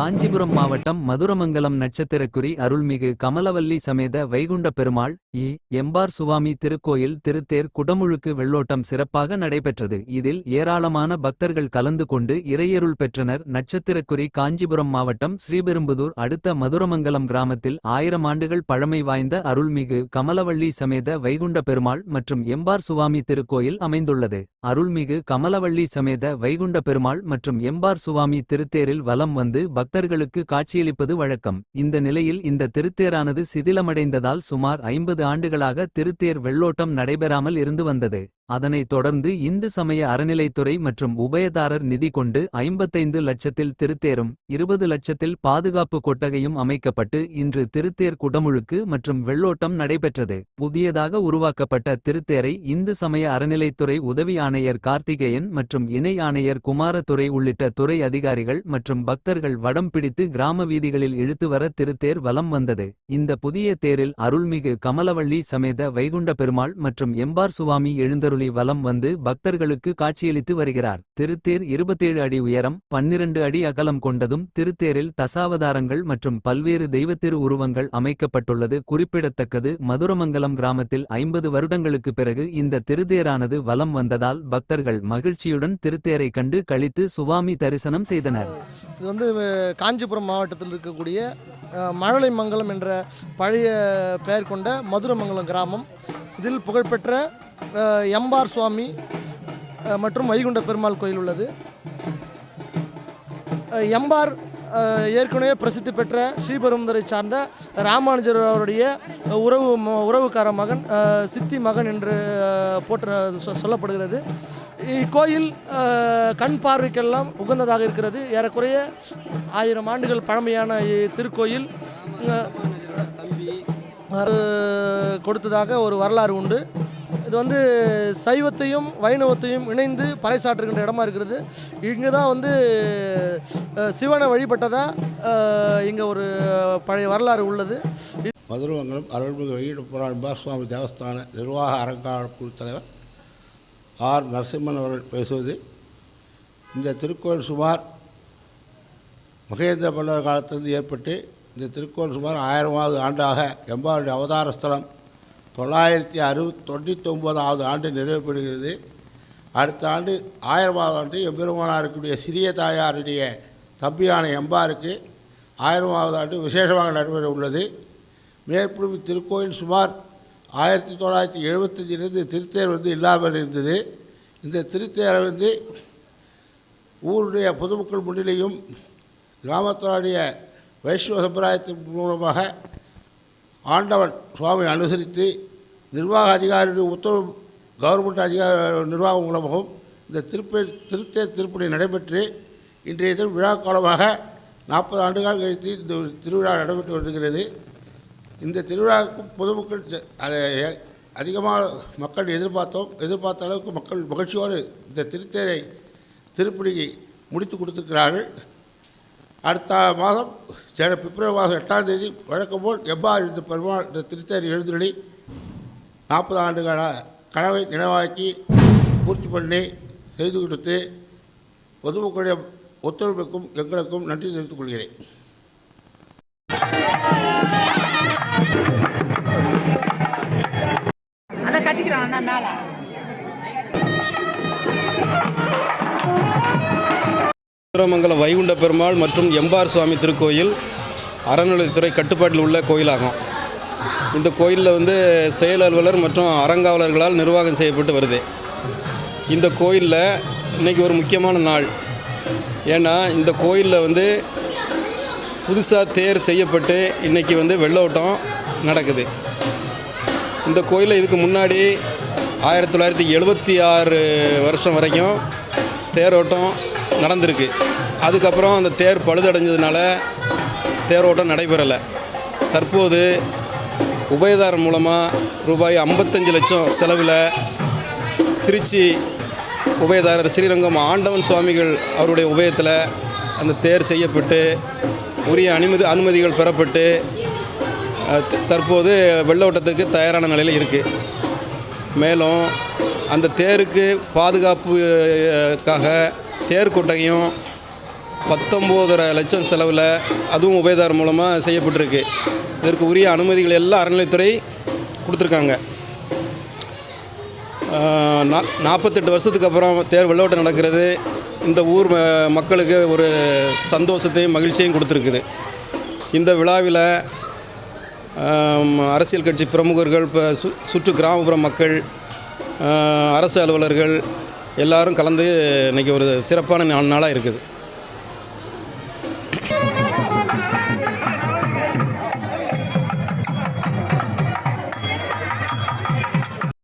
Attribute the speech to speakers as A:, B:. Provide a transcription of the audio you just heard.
A: காஞ்சிபுரம் மாவட்டம் மதுரமங்கலம் நட்சத்திரக்குறி அருள்மிகு கமலவல்லி சமேத வைகுண்ட பெருமாள் இ. எம்பார் சுவாமி திருக்கோயில் திருத்தேர் குடமுழுக்கு வெள்ளோட்டம் சிறப்பாக நடைபெற்றது. இதில் ஏராளமான பக்தர்கள் கலந்து கொண்டு இறையருள் பெற்றனர். நட்சத்திரக்குறி காஞ்சிபுரம் மாவட்டம் ஸ்ரீபெரும்புதூர் அடுத்த மதுரமங்கலம் கிராமத்தில் ஆயிரம் ஆண்டுகள் பழமை வாய்ந்த அருள்மிகு கமலவள்ளி சமேத வைகுண்ட பெருமாள் மற்றும் எம்பார் சுவாமி திருக்கோயில் அமைந்துள்ளது. அருள்மிகு கமலவள்ளி சமேத வைகுண்ட பெருமாள் மற்றும் எம்பார் சுவாமி திருத்தேரில் வலம் வந்து பக்தர்களுக்கு காட்சியளிப்பது வழக்கம். இந்த நிலையில் இந்த திருத்தேரானது சிதிலமடைந்ததால் சுமார் ஐம்பது ஆண்டுகளாக திருத்தேர் வெள்ளோட்டம் நடைபெறாமல் இருந்து வந்தது. அதனைத் தொடர்ந்து இந்து சமய அறநிலைத்துறை மற்றும் உபயதாரர் நிதி கொண்டு ஐம்பத்தைந்து லட்சத்தில் திருத்தேரும் இருபது லட்சத்தில் பாதுகாப்பு கொட்டகையும் அமைக்கப்பட்டு இன்று திருத்தேர் குடமுழுக்கு மற்றும் வெள்ளோட்டம் நடைபெற்றது. புதியதாக உருவாக்கப்பட்ட திருத்தேரை இந்து சமய அறநிலைத்துறை உதவி ஆணையர் கார்த்திகேயன் மற்றும் இணை ஆணையர் குமாரதுரை உள்ளிட்ட துறை அதிகாரிகள் மற்றும் பக்தர்கள் வட வடம் பிடித்து கிராம வீதிகளில் இழுத்து வர திருத்தேர் வலம் வந்தது. இந்த புதிய தேரில் அருள்மிகு கமலவள்ளி சமேத வைகுண்ட பெருமாள் மற்றும் எம்பார் சுவாமி எழுந்தருளி வலம் வந்து பக்தர்களுக்கு காட்சியளித்து வருகிறார். திருத்தேர் இருபத்தேழு அடி உயரம் பன்னிரண்டு அடி அகலம் கொண்டதும் திருத்தேரில் தசாவதாரங்கள் மற்றும் பல்வேறு தெய்வத்திரு உருவங்கள் அமைக்கப்பட்டுள்ளது. குறிப்பிடத்தக்கது மதுரமங்கலம் கிராமத்தில் ஐம்பது வருடங்களுக்கு பிறகு இந்த திருத்தேரானது வலம் வந்ததால் பக்தர்கள் மகிழ்ச்சியுடன் திருத்தேரை கண்டு கழித்து சுவாமி தரிசனம் செய்தனர்.
B: இது வந்து காஞ்சிபுரம் மாவட்டத்தில் இருக்கக்கூடிய மழலைமங்கலம் மழலை மங்கலம் என்ற பழைய பெயர் கொண்ட மதுரமங்கலம் கிராமம். இதில் புகழ்பெற்ற எம்பார் சுவாமி மற்றும் வைகுண்ட பெருமாள் கோயில் உள்ளது. எம்பார் ஏற்கனவே பிரசித்தி பெற்ற ஸ்ரீபெரும்புதரை சார்ந்த ராமானுஜர் அவருடைய உறவு உறவுக்கார மகன் சித்தி மகன் என்று அஹ், போற்ற சொ- சொல்லப்படுகிறது. இக்கோயில் கண் பார்வைக்கெல்லாம் உகந்ததாக இருக்கிறது. ஏறக்குறைய ஆயிரம் ஆண்டுகள் பழமையான திருக்கோயில். கொடுத்ததாக ஒரு வரலாறு உண்டு. இது வந்து சைவத்தையும் வைணவத்தையும் இணைந்து பறைசாற்றுகின்ற இடமா இருக்கிறது. இங்கே தான் வந்து சிவனை வழிபட்டதாக இங்கே ஒரு பழைய வரலாறு உள்ளது.
C: மதுரமங்கலம் அருள்மிகு வெயிடு புராண சுவாமி தேவஸ்தான நிர்வாக அறங்காவலர் குழு தலைவர் ஆர். நரசிம்மன் அவர்கள் பேசுவது. இந்த திருக்கோயில் சுமார் மகேந்திர பல்லவர் காலத்திலிருந்து ஏற்பட்டு இந்த திருக்கோயில் சுமார் ஆயிரமாவது ஆண்டாக எம்பாவுடைய அவதார ஸ்தலம் தொள்ளாயிரத்தி அறுபத் தொண்ணூற்றி ஒன்பதாவது ஆண்டு நிறைவுபடுகிறது அடுத்த ஆண்டு ஆயிரமாவது ஆண்டு எம்பெருமானாருக்குடைய சிறிய தாயாருடைய தம்பியான எம்பாருக்கு ஆயிரமாவது ஆண்டு விசேஷமாக நடைபெற உள்ளது. மேற்படும் திருக்கோயில் சுமார் ஆயிரத்தி தொள்ளாயிரத்தி எழுபத்தஞ்சிலிருந்து திருத்தேர் வந்து இல்லாமல் இருந்தது. இந்த திருத்தேரை வந்து ஊருடைய பொதுமக்கள் முன்னிலையும் கிராமத்தினுடைய வைஷ்ணவ சம்பிரதாயத்தின் மூலமாக ஆண்டவன் சுவாமி அனுசரித்து நிர்வாக அதிகாரியுடைய உத்தரவு கவர்மெண்ட் அதிகார நிர்வாகம் மூலமாகவும் இந்த திருப்ப திருத்தே திருப்பணி நடைபெற்று இன்றைய தினம் விழா காலமாக நாற்பது ஆண்டுகால் கழித்து இந்த திருவிழா நடைபெற்று வருகிறது. இந்த திருவிழாவுக்கு பொதுமக்கள் அதை அதிகமாக மக்கள் எதிர்பார்த்தோம் எதிர்பார்த்த அளவுக்கு மக்கள் மகிழ்ச்சியோடு இந்த திருத்தேரை திருப்பணியை முடித்து கொடுத்துருக்கிறார்கள். அடுத்த மாதம் ஜன பிப்ரவரி மாதம் எட்டாம் தேதி வழக்கம் போல் எவ்வாறு இந்த பெருமாள் இந்த திருத்தேர் எழுந்துள்ளி நாற்பது ஆண்டுகால கனவை நினைவாக்கி பூர்த்தி பண்ணி செய்து கொடுத்து பொதுமக்களுடைய ஒத்துழைப்புக்கும் எங்களுக்கும் நன்றி தெரிவித்துக் கொள்கிறேன்.
D: அதை கட்டிக்கிறான் அண்ணா மேலே.
E: திருமங்கலம் வைகுண்ட பெருமாள் மற்றும் எம்பார் சுவாமி திருக்கோயில் அறநிலையத்துறை கட்டுப்பாட்டில் உள்ள கோயிலாகும். இந்த கோயிலில் வந்து செயல் அலுவலர் மற்றும் அறங்காவலர்களால் நிர்வாகம் செய்யப்பட்டு வருது. இந்த கோயிலில் இன்றைக்கி ஒரு முக்கியமான நாள். ஏன்னா இந்த கோயிலில் வந்து புதுசாக தேர் செய்யப்பட்டு இன்றைக்கி வந்து வெள்ளோட்டம் நடக்குது. இந்த கோயிலில் இதுக்கு முன்னாடி ஆயிரத்தி தொள்ளாயிரத்தி எழுபத்தி ஆறு வருஷம் வரைக்கும் தேரோட்டம் நடந்திருக்கு. அதுக்கப்புறம் அந்த தேர் பழுதடைஞ்சதுனால தேரோட்டம் நடைபெறலை. தற்போது உபயதாரம் மூலமாக ரூபாய் ஐம்பத்தஞ்சு லட்சம் செலவில் திருச்சி உபயதாரர் ஸ்ரீரங்கம் ஆண்டவன் சுவாமிகள் அவருடைய உபயத்தில் அந்த தேர் செய்யப்பட்டு உரிய அனுமதி அனுமதிகள் பெறப்பட்டு தற்போது வெள்ளோட்டத்துக்கு தயாரான நிலையில் இருக்குது மேலும் அந்த தேருக்கு பாதுகாப்புக்காக தேர் கொட்டகையும் பத்தொம்போதரை லட்சம் செலவில் அதுவும் உபயதார் மூலமாக செய்யப்பட்டிருக்கு. இதற்கு உரிய அனுமதிகள் எல்லாம் அறநிலைத்துறை கொடுத்துருக்காங்க. நா நாற்பத்தெட்டு வருஷத்துக்கு அப்புறம் தேர் வெள்ளோட்டம் நடக்கிறது. இந்த ஊர் ம- மக்களுக்கு ஒரு சந்தோஷத்தையும் மகிழ்ச்சியையும் கொடுத்துருக்குது. இந்த விழாவில் அரசியல் கட்சி பிரமுகர்கள் இப்போ சு சுற்று கிராமப்புற மக்கள் அரசு அலுவலர்கள் எல்லாரும் கலந்து இன்றைக்கி ஒரு சிறப்பான நாள் நாளாக இருக்குது.